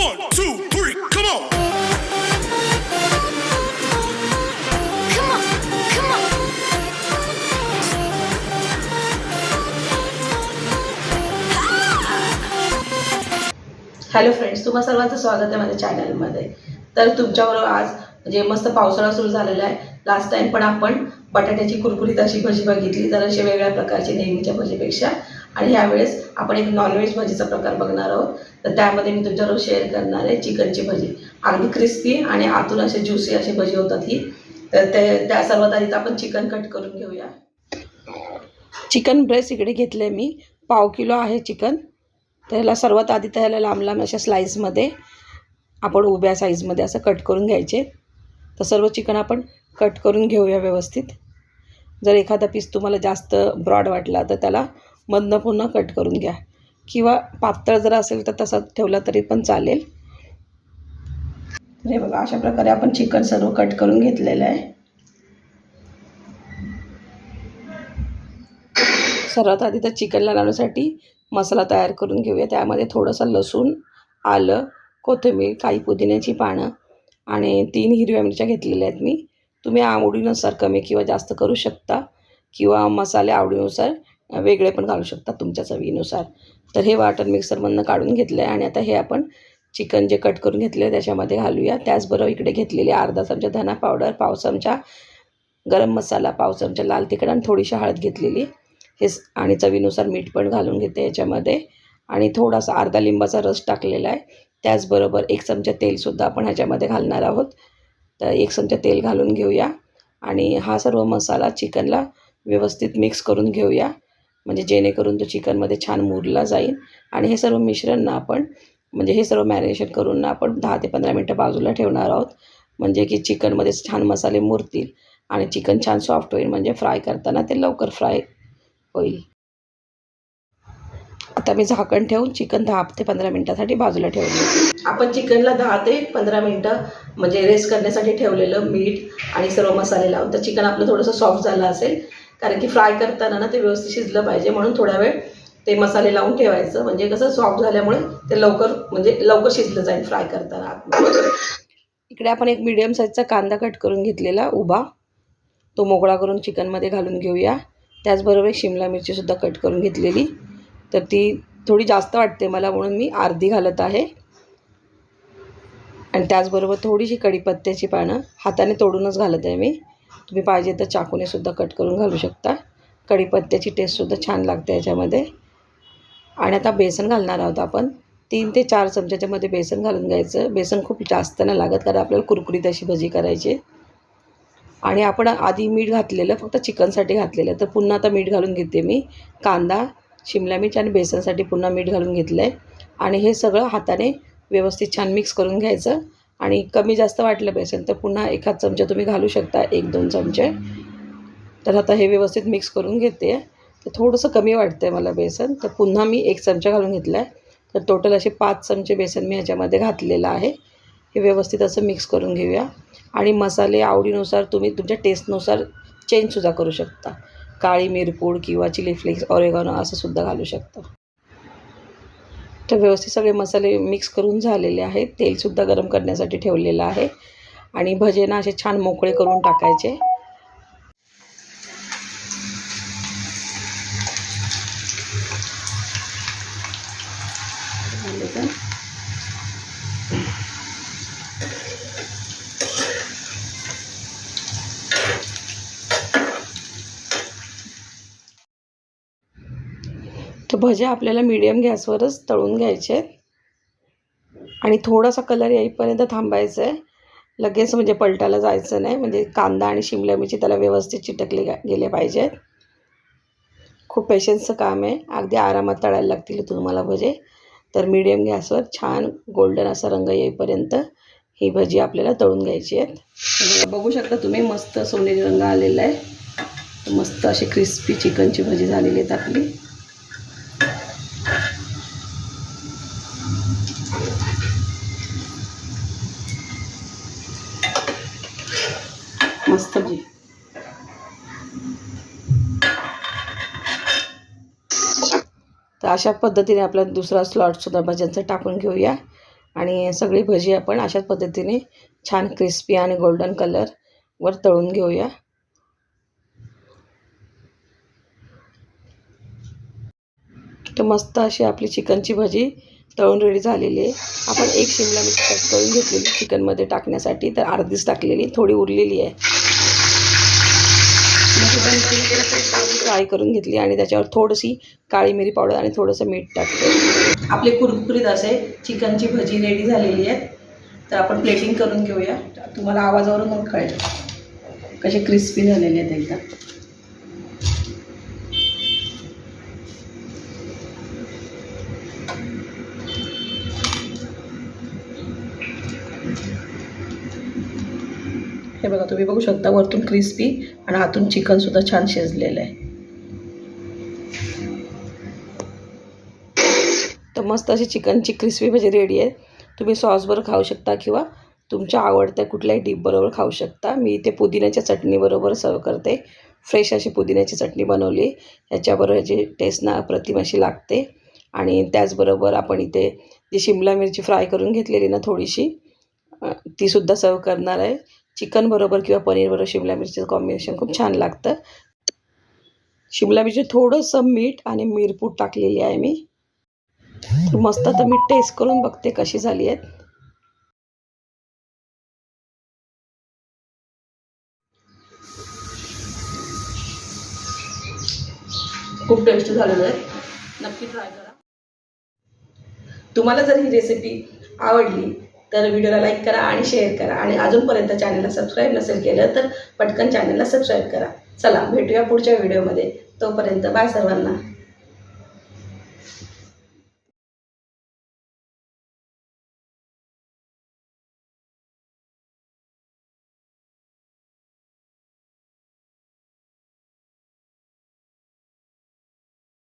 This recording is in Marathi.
One, two, three, come on. Come on, come on. Hello friends तुम्हा सर्वांचं स्वागत आहे माझ्या चॅनलमध्ये तर तुमच्याबरोबर आज म्हणजे मस्त पावसाळा सुरू झालेला आहे लास्ट टाइम पण आपण बटाट्याची कुरकुरीत अशी भजी बघितली जर अशा वेगळ्या प्रकारची नेहमीच्या भजीपेक्षा आणि यावेळेस आपण एक नॉनव्हेज भजीचा प्रकार बघणार आहोत. तर त्यामध्ये मी तुमच्याबरोबर शेअर करणार आहे चिकनची भजी. अगदी क्रिस्पी आणि आतून असे ज्युसी अशी भजी होतात ही. तर ते त्या सर्वात आधी आपण चिकन कट करून घेऊया. चिकन ब्रेस्ट इकडे घेतले मी. पाव किलो आहे चिकन तर ह्याला सर्वात आधी तर ह्याला लांब लांब अशा स्लाईसमध्ये आपण उभ्या साईजमध्ये असं कट करून घ्यायचे. तर सर्व चिकन आपण कट करून घेऊया व्यवस्थित. जर एखादा पीस तुम्हाला जास्त ब्रॉड वाटला तर त्याला मधनं पुन्हा कट करून घ्या. किंवा पातळ जर असेल तर तसा ठेवला तरी पण चालेल. हे बघा अशा प्रकारे आपण चिकन सर्व कट करून घेतलेलं आहे. सर्वात आधी तर चिकनला लावण्यासाठी मसाला तयार करून घेऊया. त्यामध्ये थोडंसं लसूण आलं कोथिंबीर काही पुदिन्याची पानं आणि तीन हिरव्या मिरच्या घेतलेल्या आहेत मी. तुम्ही आवडीनुसार कमी किंवा जास्त करू शकता किंवा मसाले आवडीनुसार वेगळे पण घालू शकता तुमच्या चवीनुसार. तर हे वाटर मिक्सरमधनं काढून घेतलं आहे आणि आता हे आपण चिकन जे कट करून घेतले आहे त्याच्यामध्ये घालूया. त्याचबरोबर इकडे घेतलेली अर्धा चमचा धना पावडर पाव चमचा गरम मसाला पाव चमचा लाल तिखट आणि थोडीशी हळद घेतलेली. हे आणि चवीनुसार मीठ पण घालून घेते याच्यामध्ये. आणि थोडासा अर्धा लिंबाचा रस टाकलेला आहे. त्याचबरोबर एक चमचा तेलसुद्धा आपण ह्याच्यामध्ये घालणार आहोत. तर एक चमचा तेल घालून घेऊया. आणि हा सर्व मसाला चिकनला व्यवस्थित मिक्स करून घेऊया. म्हणजे जेणेकरून तो चिकनमध्ये छान मुरला जाईल. आणि हे सर्व मिश्रण ना आपण म्हणजे हे सर्व मॅरिनेशन करून ना आपण दहा ते पंधरा मिनटं बाजूला ठेवणार आहोत. म्हणजे की चिकनमध्ये छान मसाले मुरतील आणि चिकन छान सॉफ्ट होईल म्हणजे फ्राय करताना ते लवकर फ्राय होईल. आता मी झाकण ठेवून चिकन दहा ते पंधरा मिनटासाठी बाजूला ठेवले. आपण चिकनला दहा ते पंधरा मिनटं म्हणजे रेस्ट करण्यासाठी ठेवलेलं मीठ आणि सर्व मसाले लावून तर चिकन आपलं थोडंसं सॉफ्ट झालं असेल कारण की फ्राय करताना ना ते व्यवस्थित शिजलं पाहिजे. म्हणून थोडा वेळ ते मसाले लावून ठेवायचं. म्हणजे कसं सॉफ्ट झाल्यामुळे ते लवकर म्हणजे लवकर शिजलं जाईल फ्राय करताना. आतमध्ये. इकडे आपण एक मीडियम साईजचा कांदा कट करून घेतलेला उभा. तो मोकळा करून चिकनमध्ये घालून घेऊया. त्याचबरोबर एक शिमला मिरचीसुद्धा कट करून घेतलेली. तर ती थोडी जास्त वाटते मला म्हणून मी अर्धी घालत आहे. आणि त्याचबरोबर थोडीशी कढीपत्त्याची पानं हाताने तोडूनच घालत आहे मी. तुम्ही पाहिजे तर चाकूने सुद्धा कट करून घालू शकता. कढीपत्त्याची टेस्टसुद्धा छान लागते याच्यामध्ये. आणि आता बेसन घालणार आहोत आपण. तीन ते चार चमच्याच्यामध्ये बेसन घालून घ्यायचं. बेसन खूप जास्त नाही लागत कारण आपल्याला कुरकुरीत अशी भजी करायची. आणि आपण आधी मीठ घातलेलं फक्त चिकनसाठी घातलेलं. तर पुन्हा आता मीठ घालून घेते मी. कांदा शिमला मिरच आणि बेसनसाठी पुन्हा मीठ घालून घेतलं आहे आणि हे सगळं हाताने व्यवस्थित छान मिक्स करून घ्यायचं. आणि कमी जास्त वाटलं बेसन तर पुन्हा एखाद चमचा तुम्ही घालू शकता एक दोन चमचे. तर आता हे व्यवस्थित मिक्स करून घेते. तर थोडंसं कमी वाटतं आहे मला बेसन. तर पुन्हा मी एक चमचा घालून घेतला आहे तर टोटल असे पाच चमचे बेसन मी ह्याच्यामध्ये घातलेलं आहे. हे व्यवस्थित असं मिक्स करून घेऊया. आणि मसाले आवडीनुसार तुम्ही तुमच्या टेस्टनुसार चेंजसुद्धा करू शकता. काळी मिरपूड किंवा चिली फ्लेक्स ऑरेगॉनो असंसुद्धा घालू शकता. तर व्यवस्थित सगळे मसाले मिक्स करून झालेले आहेत. तेलसुद्धा गरम करण्यासाठी ठेवलेलं आहे. आणि भजेना असे छान मोकळे करून टाकायचे झाले का? तर भज्या आपल्याला मीडियम गॅसवरच तळून घ्यायचे. आहेत आणि थोडासा कलर येईपर्यंत थांबायचं आहे लगेच म्हणजे पलटायला जायचं नाही. म्हणजे कांदा आणि शिमला मिरची त्याला व्यवस्थित चिटकले गेले पाहिजेत खूप पेशन्सचं काम आहे. अगदी आरामात तळायला लागतील तुम्हाला भजे. तर मीडियम गॅसवर छान गोल्डन असा रंग येईपर्यंत ही भजी आपल्याला तळून घ्यायची आहेत बघू शकता तुम्ही मस्त सोनेरी रंग आलेला आहे. मस्त अशी क्रिस्पी चिकनची भजी झालेली आहेत आपली. मस्त जी तर अशा पद्धतीने आपला दुसरा स्लॉटसुद्धा भज्यांचा टाकून घेऊया. आणि सगळी भजी आपण अशाच पद्धतीने छान क्रिस्पी आणि गोल्डन कलरवर तळून घेऊया. तर मस्त अशी आपली चिकनची भजी तळून रेडी झालेली आहे. आपण एक शिमला मिरची कट करून घेतलेली चिकनमध्ये टाकण्यासाठी. तर अर्धीच टाकलेली थोडी उरलेली आहे. फ्राय करून घेतली आणि त्याच्यावर थोडीशी काळी मिरी पावडर आणि थोडंसं मीठ टाकते. आपले कुरकुरीत असे चिकनची भजी रेडी झालेली आहे तर आपण प्लेटिंग करून घेऊया. तुम्हाला आवाजावरून मग कळेल कसे क्रिस्पी झालेले आहेत एकदम. हे बघा तुम्ही बघू शकता वरतून क्रिस्पी आणि आतून चिकनसुद्धा छान शिजलेलं आहे. तर मस्त अशी चिकनची क्रिस्पी म्हणजे रेडी आहे. तुम्ही सॉसबरोबर खाऊ शकता किंवा तुमच्या आवडत्या कुठल्याही डिपबरोबर खाऊ शकता. मी इथे पुदिन्याच्या चटणीबरोबर सर्व करते. फ्रेश अशी पुदिन्याची चटणी बनवली याच्याबरोबर ह्याची टेस्ट ना अप्रतिम अशी लागते. आणि त्याचबरोबर आपण इथे जी शिमला मिरची फ्राय करून घेतलेली ना थोडीशी तीसुद्धा सर्व करणार आहे. चिकन बरोबर किंवा पनीरबरोबर शिमला मिरचीचं कॉम्बिनेशन खूप छान लागतं. शिमला मिरची थोडंसं मीठ आणि मिरपूड टाकलेली आहे मी. तर मस्त आता मी टेस्ट करून बघते कशी झाली आहेत खूप टेस्ट झालेलं आहे. नक्की ट्राय करा. तुम्हाला जर ही रेसिपी आवडली तर व्हिडिओला लाईक करा आणि शेअर करा. आणि अजूनपर्यंत चॅनलला सबस्क्राईब नसेल केलं तर पटकन चॅनलला सबस्क्राईब करा. चला भेटूया पुढच्या व्हिडिओमध्ये. तोपर्यंत बाय सर्वांना.